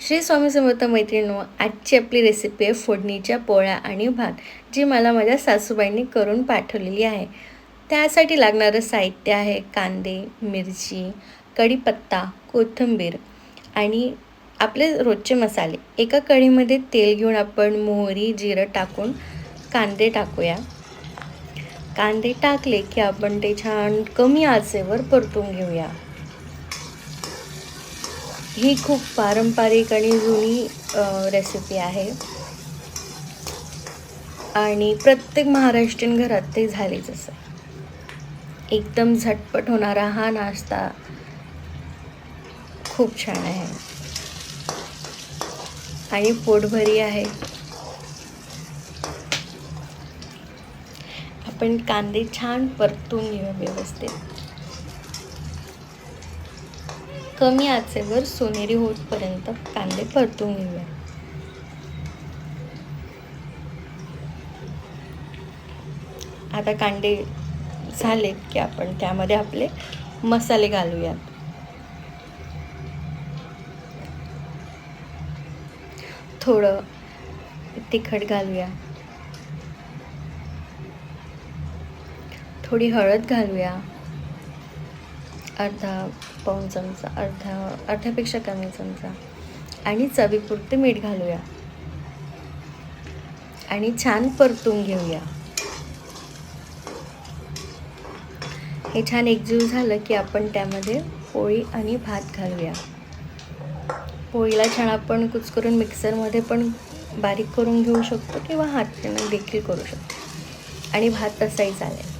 श्री स्वामी समर्थ मैत्रिणींनो आजची आपली रेसिपी आहे फोडणीच्या पोळ्या आणि भात जी मला माझ्या सासूबाईंनी करून पाठवलेली आहे. त्यासाठी लागणारं साहित्य आहे कांदे मिरची कढीपत्ता कोथिंबीर आणि आपले रोजचे मसाले. एका कढीमध्ये तेल घेऊन आपण मोहरी जिरं टाकून कांदे टाकूया. कांदे टाकले की आपण ते छान कमी आचेवर परतून घेऊया. ही खूप पारंपरिक आणि जुनी रेसिपी आहे. आणि प्रत्येक महाराष्ट्रीयन घरात ते झालेच असं. एकदम झटपट होणारा हा नाश्ता खूप छान आहे. आणि पोटभरी आहे. आपण कांदे छान परतून घेऊया व्यवस्थित. कमी आचेवर सोनेरी होतपर्यंत कांदे परतून घेऊया. आता कांदे झाले की आपण त्यामध्ये आपले मसाले घालूयात. थोडं तिखट घालूया. थोडी हळद घालूया. अर्धा पाऊण चमचा अर्धा अर्ध्यापेक्षा कमी चमचा. आणि चवीपुरते मीठ घालूया. आणि छान परतून घेऊया. हे छान एकजीव झालं की आपण त्यामध्ये पोळी आणि भात घालूया. पोळीला छान आपण कुचकरून मिक्सरमध्ये पण बारीक करून घेऊ शकतो किंवा हाताने देखील करू शकतो. आणि भात तसाही चालेल.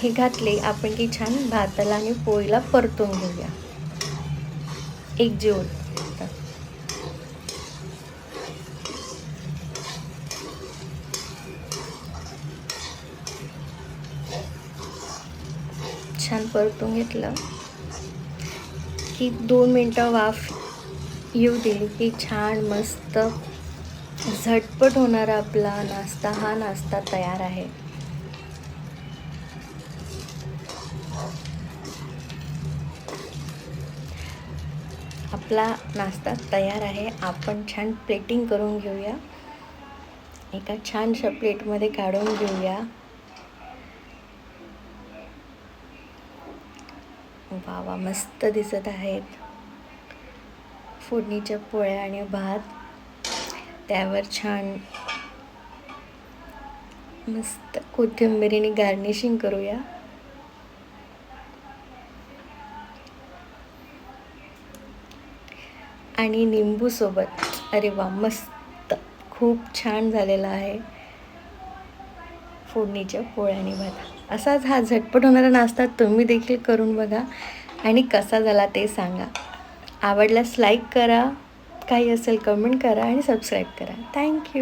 हे घातले आपण की छान भाताला आणि पोळीला परतून घेऊया. एक जीव छान परतून घेतलं. की दोन मिनटं वाफ येऊ दिली की छान मस्त झटपट होणारा आपला नाश्ता हा नाश्ता तयार आहे. आपला नाश्ता तयार आहे. आपण छान प्लेटिंग करून घेऊया. एका छानशा प्लेटमध्ये काढून घेऊया. वा वा मस्त दिसत आहेत. फोडणीच्या पोळ्या आणि भात. त्यावर छान मस्त कोथिंबिरीने गार्निशिंग करूया. आणि निंबूसोबत अरे वा मस्त. खूप छान झालेला आहे. फोडणीच्या पोळ्याने भात असाच हा झटपट होणारा नाश्ता तुम्ही देखील करून बघा आणि कसा झाला ते सांगा. आवडल्यास लाईक करा. काही असेल कमेंट करा आणि सबस्क्राईब करा. थँक्यू